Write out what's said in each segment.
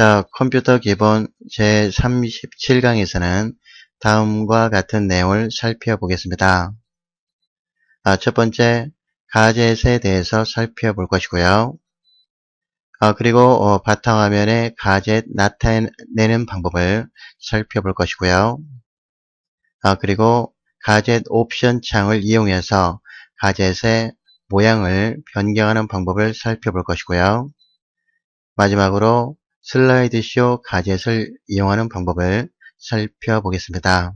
자, 컴퓨터 기본 제37강에서는 다음과 같은 내용을 살펴보겠습니다. 아, 첫 번째, 가젯에 대해서 살펴볼 것이고요. 아, 그리고 어, 바탕화면에 가젯 나타내는 방법을 살펴볼 것이고요. 아, 그리고 가젯 옵션 창을 이용해서 가젯의 모양을 변경하는 방법을 살펴볼 것이고요. 마지막으로 슬라이드쇼 가젯을 이용하는 방법을 살펴보겠습니다.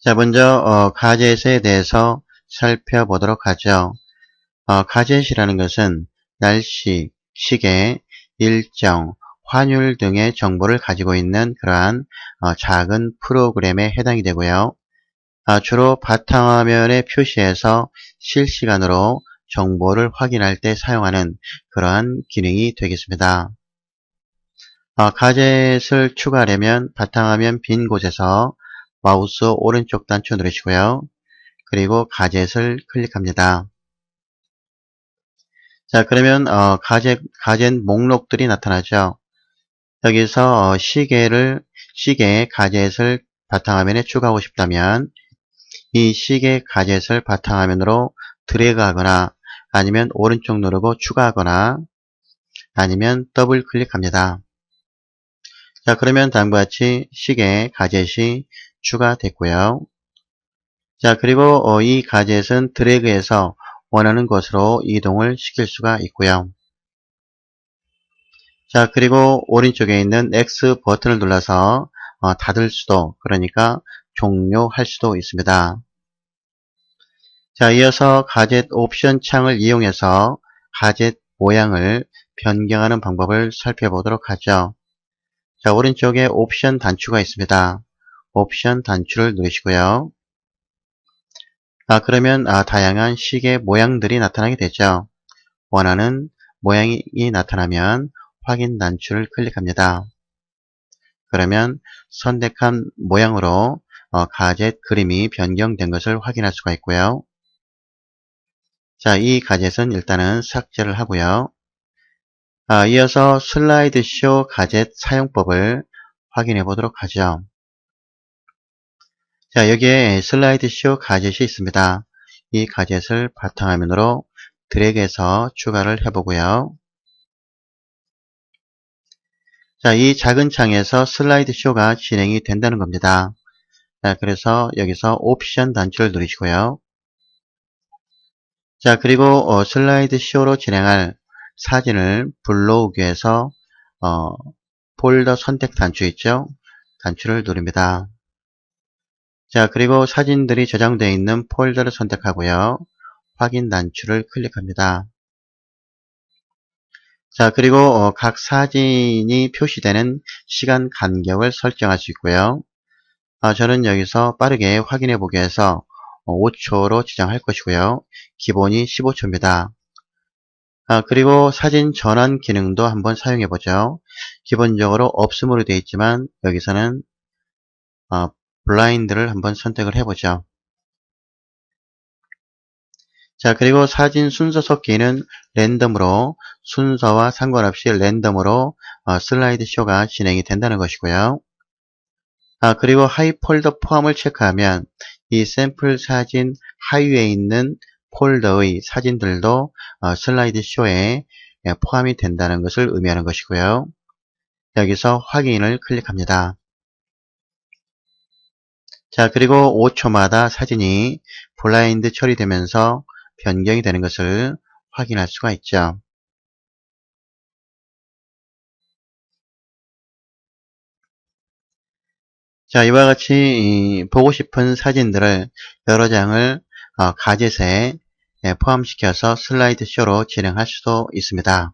자, 먼저 어, 가젯에 대해서 살펴보도록 하죠. 어, 가젯이라는 것은 날씨, 시계, 일정, 환율 등의 정보를 가지고 있는 그러한 어, 작은 프로그램에 해당이 되고요. 아, 주로 바탕화면에 표시해서 실시간으로 정보를 확인할 때 사용하는 그러한 기능이 되겠습니다. 어, 가젯을 추가하려면 바탕화면 빈 곳에서 마우스 오른쪽 단추 누르시고요. 그리고 가젯을 클릭합니다. 자 그러면 어, 가젯, 가젯 목록들이 나타나죠. 여기서 어, 시계를 시계 가젯을 바탕화면에 추가하고 싶다면 이 시계 가젯을 바탕화면으로 드래그하거나 아니면 오른쪽 누르고 추가하거나 아니면 더블 클릭합니다. 자 그러면 다음과 같이 시계 가젯이 추가됐고요. 자 그리고 어, 이 가젯은 드래그해서 원하는 곳으로 이동을 시킬 수가 있고요. 자 그리고 오른쪽에 있는 X 버튼을 눌러서 어, 닫을 수도 그러니까 종료할 수도 있습니다. 자, 이어서 가젯 옵션 창을 이용해서 가젯 모양을 변경하는 방법을 살펴보도록 하죠. 자, 오른쪽에 옵션 단추가 있습니다. 옵션 단추를 누르시고요. 아, 그러면 아, 다양한 시계 모양들이 나타나게 되죠. 원하는 모양이 나타나면 확인 단추를 클릭합니다. 그러면 선택한 모양으로 어, 가젯 그림이 변경된 것을 확인할 수가 있고요. 자, 이 가젯은 일단은 삭제를 하고요. 아, 이어서 슬라이드 쇼 가젯 사용법을 확인해 보도록 하죠. 자, 여기에 슬라이드 쇼 가젯이 있습니다. 이 가젯을 바탕화면으로 드래그해서 추가를 해보고요. 자, 이 작은 창에서 슬라이드 쇼가 진행이 된다는 겁니다. 자, 그래서 여기서 옵션 단추를 누르시고요. 자 그리고 어, 슬라이드 쇼로 진행할 사진을 불러오기 위해서 어, 폴더 선택 단추 있죠? 단추를 누릅니다. 자 그리고 사진들이 저장되어 있는 폴더를 선택하고요. 확인 단추를 클릭합니다. 자 그리고 어, 각 사진이 표시되는 시간 간격을 설정할 수 있고요. 아, 저는 여기서 빠르게 확인해 보기 위해서 5초로 어, 지정할 것이고요. 기본이 15초입니다. 아, 그리고 사진 전환 기능도 한번 사용해 보죠. 기본적으로 없음으로 되어 있지만 여기서는 어, 블라인드를 한번 선택을 해보죠. 자 그리고 사진 순서 섞기는 랜덤으로 순서와 상관없이 랜덤으로 어, 슬라이드 쇼가 진행이 된다는 것이고요. 아 그리고 하이 폴더 포함을 체크하면 이 샘플 사진 하위에 있는 폴더의 사진들도 어, 슬라이드 쇼에 예, 포함이 된다는 것을 의미하는 것이고요. 여기서 확인을 클릭합니다. 자 그리고 5초마다 사진이 블라인드 처리되면서 변경이 되는 것을 확인할 수가 있죠. 자, 이와 같이 보고 싶은 사진들을 여러 장을 어, 가젯에 예, 포함시켜서 슬라이드 쇼로 진행할 수도 있습니다.